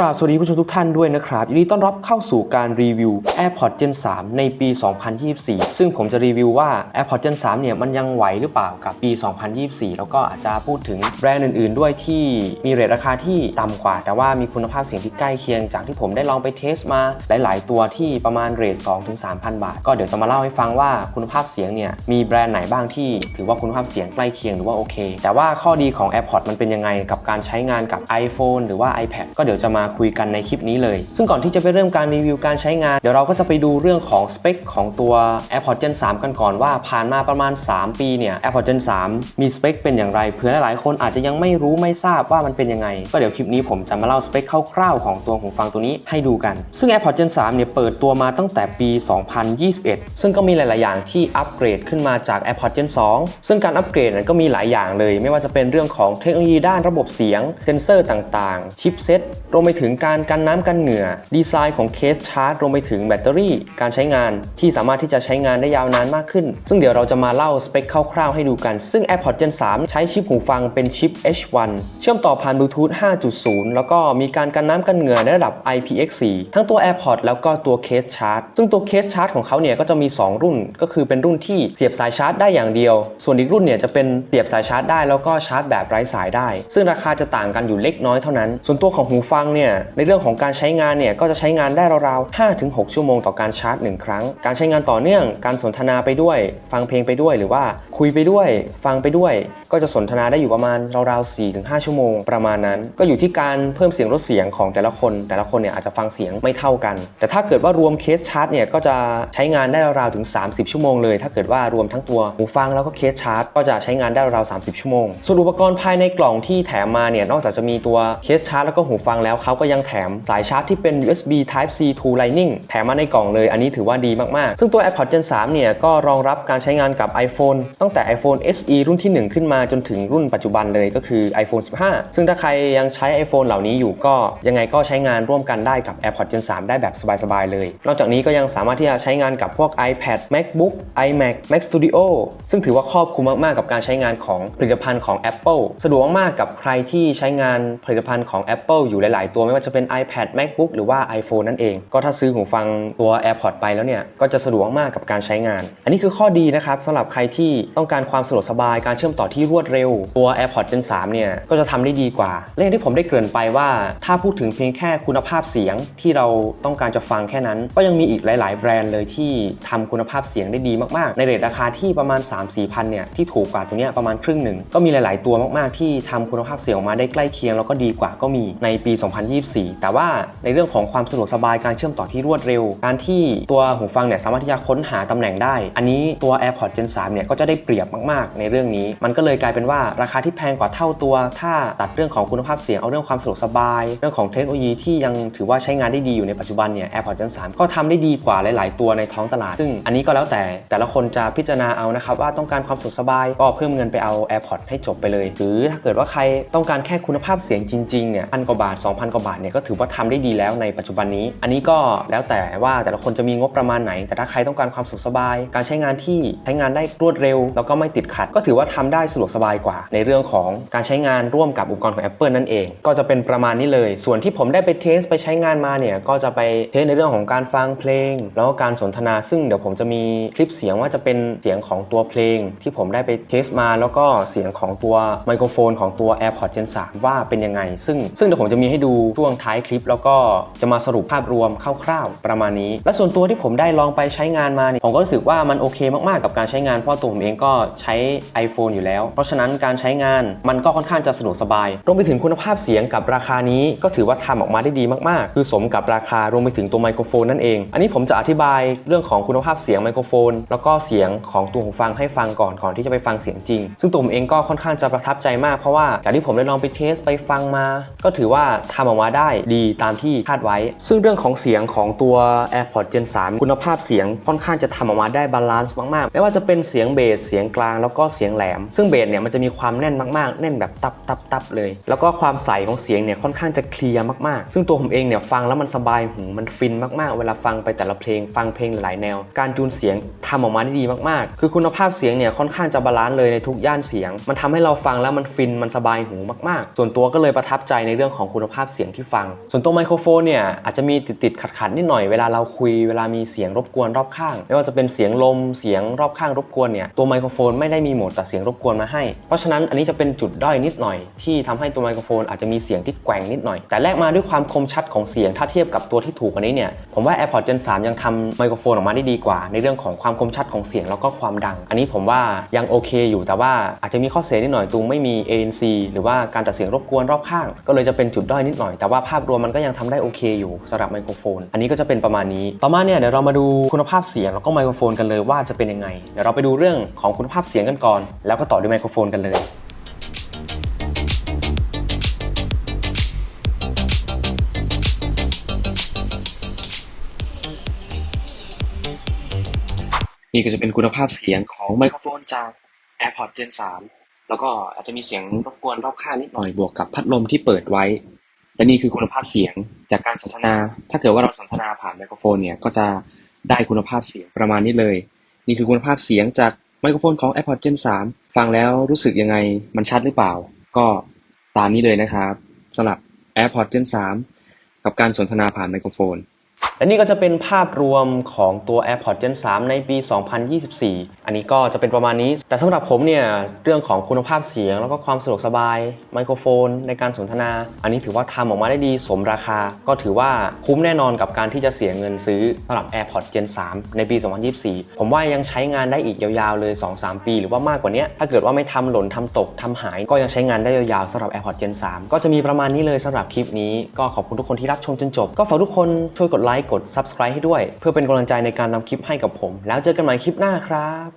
ราบสวัสดีผู้ชมทุกท่านด้วยนะครับยินดีต้อนรับเข้าสู่การรีวิว AirPods Gen 3 ในปี 2024 ซึ่งผมจะรีวิวว่า AirPods Gen 3 เนี่ยมันยังไหวหรือเปล่ากับปี 2024 แล้วก็อาจจะพูดถึงแบรนด์อื่น ๆ ด้วยที่มีเรทราคาที่ต่ำกว่า แต่ว่ามีคุณภาพเสียงที่ใกล้เคียงจากที่ผมได้ลองไปเทสมาหลาย ๆ ตัวที่ประมาณเรท2-3,000 บาท ก็เดี๋ยวจะมาเล่าให้ฟังว่าคุณภาพเสียงเนี่ยมีแบรนด์ไหนบ้างที่ ถือว่าคุณภาพเสียงใกล้เคียงหรือว่าโอเค แต่ว่าข้อดีของ AirPods มันเป็นยังไงกับการใช้งานกับ iPhone หรือว่า iPad ก็เดี๋ยวจะมาคุยกันในคลิปนี้เลย ซึ่งก่อนที่จะไปเริ่มการรีวิวการใช้งาน เดี๋ยวเราก็จะไปดูเรื่องของสเปคของตัว AirPods Gen 3 กันก่อนว่าผ่านมาประมาณ 3 ปีเนี่ย AirPods Gen 3 มีสเปคเป็นอย่างไรเผื่อหลายๆคนอาจจะยังไม่รู้ไม่ทราบว่ามันเป็นยังไง ก็เดี๋ยวคลิปนี้ผมจะมาเล่าสเปคคร่าวๆของตัวหูฟังตัวนี้ให้ดูกัน ซึ่ง AirPods Gen 3 เนี่ยเปิดตัวมาตั้งแต่ปี 2021 ซึ่งก็มีหลาย ๆ อย่างที่อัปเกรดขึ้นมาจาก AirPods Gen 2 ซึ่งการอัปเกรดนั้นก็มีหลายอย่างเลย ไม่ว่าจะเป็นเรื่องของเทคโนโลยีด้านระบบเสียง เซนเซอร์ต่าง ๆ ชิปเซ็ตรวมไปถึงการกันน้ำกันเหงื่อ ดีไซน์ของเคสชาร์จรวมไปถึงแบตเตอรี่ การใช้งานที่สามารถที่จะใช้งานได้ยาวนานมากขึ้น ซึ่งเดี๋ยวเราจะมาเล่าสเปคคร่าวๆให้ดูกัน ซึ่ง AirPods Gen 3 ใช้ชิปหูฟังเป็นชิป H1 เชื่อมต่อผ่านบลูทูธ 5.0 แล้วก็มีการกันน้ำกันเหงื่อในระดับ IPX4 ทั้งตัว AirPods แล้วก็ตัวเคสชาร์จ ซึ่งตัวเคสชาร์จของเขาเนี่ยก็จะมี 2 รุ่น ก็คือเป็นรุ่นที่เสียบสายชาร์จได้อย่างเดียว ส่วนอีกรุ่นเนี่ยจะเป็นเสียบสายชาร์จได้แล้วก็ชาร์จแบบไร้สายได้ ซึ่งราคาจะต่างกันอยู่เล็กน้อยเท่านั้น ส่วนตัวของหูฟังเนี่ยในเรื่องของการใช้งานเนี่ยก็จะใช้งานได้ราวๆ 5-6 ชั่วโมงต่อการชาร์จ 1 ครั้ง การใช้งานต่อเนื่อง การสนทนาไปด้วย ฟังเพลงไปด้วย หรือว่าคุยไปด้วย ฟังไปด้วย ก็จะสนทนาได้อยู่ประมาณราวๆ 4-5 ชั่วโมงประมาณนั้น ก็อยู่ที่การเพิ่มเสียงลดเสียงของแต่ละคน แต่ละคนเนี่ยอาจจะฟังเสียงไม่เท่ากัน แต่ถ้าเกิดว่ารวมเคสชาร์จเนี่ยก็จะใช้งานได้ราวๆถึง 30 ชั่วโมงเลย ถ้าเกิดว่ารวมทั้งตัวหูฟังแล้วก็เคสชาร์จ ก็จะใช้งานได้ราวๆ30 ชั่วโมงส่วนอุปกรณ์ภายในกล่องที่แถมมาเนี่ยนอกจากจะมีตัวเคสชาร์จแล้วก็หูฟังแล้วเขาก็ยังแถมสายชาร์จที่เป็น USB Type C to Lightning แถมมาในกล่องเลย อันนี้ถือว่าดีมาก ๆ ซึ่งตัว AirPods Gen 3 เนี่ย ก็รองรับการใช้งานกับ iPhone ตั้งแต่ iPhone SE รุ่นที่ 1 ขึ้นมาจนถึงรุ่นปัจจุบันเลยก็คือ iPhone 15 ซึ่งถ้าใครยังใช้ iPhone เหล่านี้อยู่ก็ยังไงก็ใช้งานร่วมกันได้กับ AirPods Gen 3 ได้แบบสบาย ๆ เลย นอกจากนี้ก็ยังสามารถที่จะใช้งานกับพวก iPad MacBook iMac Mac Studio ซึ่งถือว่าครอบคลุมมาก ๆ กับการใช้งานของผลิตภัณฑ์ของ Apple สะดวกมากกับใครที่ใช้งานผลิตภัณฑ์ของ Apple อยู่หลาย ๆ ตัวไม่ว่าจะเป็น iPad MacBook หรือว่า iPhone นั่นเอง ก็ถ้าซื้อหูฟังตัว AirPods ไปแล้วเนี่ยก็จะสะดวกมากกับการใช้งาน อันนี้คือข้อดีนะครับสำหรับใครที่ต้องการความสะดวกสบายการเชื่อมต่อที่รวดเร็ว ตัว AirPods Gen 3เนี่ยก็จะทำได้ดีกว่าและอย่างที่ผมได้เกริ่นไปว่า ถ้าพูดถึงเพียงแค่คุณภาพเสียงที่เราต้องการจะฟังแค่นั้น ก็ยังมีอีกหลาย ๆ แบรนด์เลยที่ทำคุณภาพเสียงได้ดีมาก ๆ ในเรทราคาที่ประมาณ 3-4พันเนี่ยที่ถูกกว่าตัวเนี้ยประมาณครึ่งหนึ่งก็มีหลาย ๆ ตัวมาก ๆ ที่ทำคุณภาพเสียงออกมาได้ใกล้เคียงแล้วก็ดีกว่าก็มีในปี2024 แต่ว่าในเรื่องของความสะดวกสบายการเชื่อมต่อที่รวดเร็ว การที่ตัวหูฟังเนี่ยสามารถที่จะค้นหาตำแหน่งได้ อันนี้ตัว AirPods Gen 3 เนี่ยก็จะได้เปรียบมาก ๆ ในเรื่องนี้ มันก็เลยกลายเป็นว่าราคาที่แพงกว่าเท่าตัว ถ้าตัดเรื่องของคุณภาพเสียงเอาเรื่องความสะดวกสบาย เรื่องของเทคโนโลยีที่ยังถือว่าใช้งานได้ดีอยู่ในปัจจุบันเนี่ย AirPods Gen 3 ก็ทำได้ดีกว่าหลาย ๆ ตัวในท้องตลาด ซึ่งอันนี้ก็แล้วแต่แต่ละคนจะพิจารณาเอานะครับว่าต้องการความสะดวกสบายก็เพิ่มเงินไปเอา AirPods ให้จบไปเลย หรือถ้าเกิดว่าใครต้องการแค่คุณภาพเสียงจริง ๆ เนี่ยพันกว่าบาท2,000กว่าบาทเนี่ยก็ถือว่าทำได้ดีแล้วในปัจจุบันนี้ อันนี้ก็แล้วแต่ว่าแต่ละคนจะมีงบประมาณไหน แต่ถ้าใครต้องการความสะดวกสบาย การใช้งานที่ใช้งานได้รวดเร็ว แล้วก็ไม่ติดขัด ก็ถือว่าทำได้สะดวกสบายกว่า ในเรื่องของการใช้งานร่วมกับอุปกรณ์ของ Apple นั่นเอง ก็จะเป็นประมาณนี้เลย ส่วนที่ผมได้ไปเทสไปใช้งานมาเนี่ยก็จะไปเทสในเรื่องของการฟังเพลง แล้วก็การสนทนาซึ่งเดี๋ยวผมจะมีคลิปเสียงว่าจะเป็นเสียงของตัวเพลง ที่ผมได้ไปเทสมา แล้วก็เสียงของตัวไมโครโฟนของตัว AirPods Gen 3ว่าเป็นยังไง ซึ่งซึ่งเดี๋ยวผมจะมีให้ดูช่วงท้ายคลิป แล้วก็จะมาสรุปภาพรวมคร่าวๆ ประมาณนี้ และส่วนตัวที่ผมได้ลองไปใช้งานมาเนี่ยผมก็รู้สึกว่ามันโอเคมากๆ กับการใช้งานเพราะตัวผมเองก็ใช้ iPhone อยู่แล้ว เพราะฉะนั้นการใช้งานมันก็ค่อนข้างจะสะดวกสบาย รวมไปถึงคุณภาพเสียงกับราคานี้ก็ถือว่าทำออกมาได้ดีมากๆ คือสมกับราคารวมไปถึงตัวไมโครโฟนนั่นเอง อันนี้ผมจะอธิบายเรื่องของคุณภาพเสียงไมโครโฟน แล้วก็เสียงของตัวหูฟังให้ฟังก่อนก่อนที่จะไปฟังเสียงจริง ซึ่งตัวผมเองก็ค่อนข้างจะประทับใจมากเพราะว่าจากที่ผมได้ลองไปเทสไปฟังมา ก็ถือว่าทำออกมาได้ดีตามที่คาดไว้ ซึ่งเรื่องของเสียงของตัว AirPods Gen 3 คุณภาพเสียงค่อนข้างจะทำออกมาได้บาลานซ์มากๆ ไม่ว่าจะเป็นเสียงเบสเสียงกลางแล้วก็เสียงแหลม ซึ่งเบสเนี่ยมันจะมีความแน่นมากๆ แน่นแบบตับตับตับเลย แล้วก็ความใสของเสียงเนี่ยค่อนข้างจะเคลียร์มากๆ ซึ่งตัวผมเองเนี่ยฟังแล้วมันสบายหูมันฟินมากๆ เวลาฟังไปแต่ละเพลงฟังเพลงหลายแนว การจูนเสียงทำออกมาได้ดีมากๆ คือคุณภาพเสียงเนี่ยค่อนข้างจะบาลานซ์เลยในทุกย่านเสียง มันทำให้เราฟังแล้วมันฟินมันสบายหูมากๆ ส่วนตัวก็เลยประทับใจในเรื่องของคุณภาพเสียงที่ฟัง ส่วนตัวไมโครโฟนเนี่ยอาจจะมีติดติดขัดขัดนิดหน่อยเวลาเราคุยเวลามีเสียงรบกวนรอบข้าง ไม่ว่าจะเป็นเสียงลมเสียงรอบข้างรบกวนเนี่ยตัวไมโครโฟนไม่ได้มีโหมดตัดเสียงรบกวนมาให้ เพราะฉะนั้นอันนี้จะเป็นจุดด้อยนิดหน่อย ที่ทำให้ตัวไมโครโฟนอาจจะมีเสียงที่แกว่งนิดหน่อย แต่แลกมาด้วยความคมชัดของเสียงถ้าเทียบกับตัวที่ถูกกว่านี้เนี่ยผมว่า AirPods Gen 3 ยังทำไมโครโฟนออกมาได้ดีกว่า ในเรื่องของความคมชัดของเสียงแล้วก็ความดัง อันนี้ผมว่ายังโอเคอยู่แต่ว่าอาจจะมีข้อเสียนิดหน่อยตรงไม่มี ANC หรือว่าการตัดเสียงรบกวนรอบข้าง ก็เลยจะเป็นจุดด้อยนิดหน่อยแต่ว่าภาพรวมมันก็ยังทำได้โอเคอยู่สำหรับไมโครโฟน อันนี้ก็จะเป็นประมาณนี้ ต่อมาเนี่ยเดี๋ยวเรามาดูคุณภาพเสียงแล้วก็ไมโครโฟนกันเลยว่าจะเป็นยังไง เดี๋ยวเราไปดูเรื่องของคุณภาพเสียงกันก่อน แล้วก็ต่อด้วยไมโครโฟนกันเลยนี่ก็จะเป็นคุณภาพเสียงของไมโครโฟนจาก AirPods Gen 3 แล้วก็อาจจะมีเสียงรบกวนรอบข้างนิดหน่อยบวกกับพัดลมที่เปิดไว้ และนี่คือคุณภาพเสียงจากการสนทนา ถ้าเกิดว่าเราสนทนาผ่านไมโครโฟนเนี่ยก็จะได้คุณภาพเสียงประมาณนี้เลย นี่คือคุณภาพเสียงจากไมโครโฟนของ AirPods Gen 3 ฟังแล้วรู้สึกยังไงมันชัดหรือเปล่า ก็ตามนี้เลยนะครับสำหรับ AirPods Gen 3 กับการสนทนาผ่านไมโครโฟน และนี่ก็จะเป็นภาพรวมของตัว AirPods Gen 3 ในปี 2024 อันนี้ก็จะเป็นประมาณนี้ แต่สำหรับผมเนี่ย เรื่องของคุณภาพเสียง แล้วก็ความสะดวกสบาย ไมโครโฟน ในการสนทนา อันนี้ถือว่าทำออกมาได้ดีสมราคา ก็ถือว่าคุ้มแน่นอนกับการที่จะเสียเงินซื้อสำหรับ AirPods Gen 3 ในปี 2024 ผมว่ายังใช้งานได้อีกยาวๆเลย 2-3 ปี หรือว่ามากกว่านี้ถ้าเกิดว่าไม่ทำหล่นทำตกทำหาย ก็ยังใช้งานได้ยาวๆสำหรับ AirPods Gen 3 ก็จะมีประมาณนี้เลยสำหรับคลิปนี้ก็ขอบคุณทุกคนที่รับชมจนจบก็ฝากทุกคนช่วยกดไลไลค์กด Subscribe ให้ด้วย เพื่อเป็นกำลังใจในการนำคลิปให้กับผม แล้วเจอกันใหม่คลิปหน้าครับ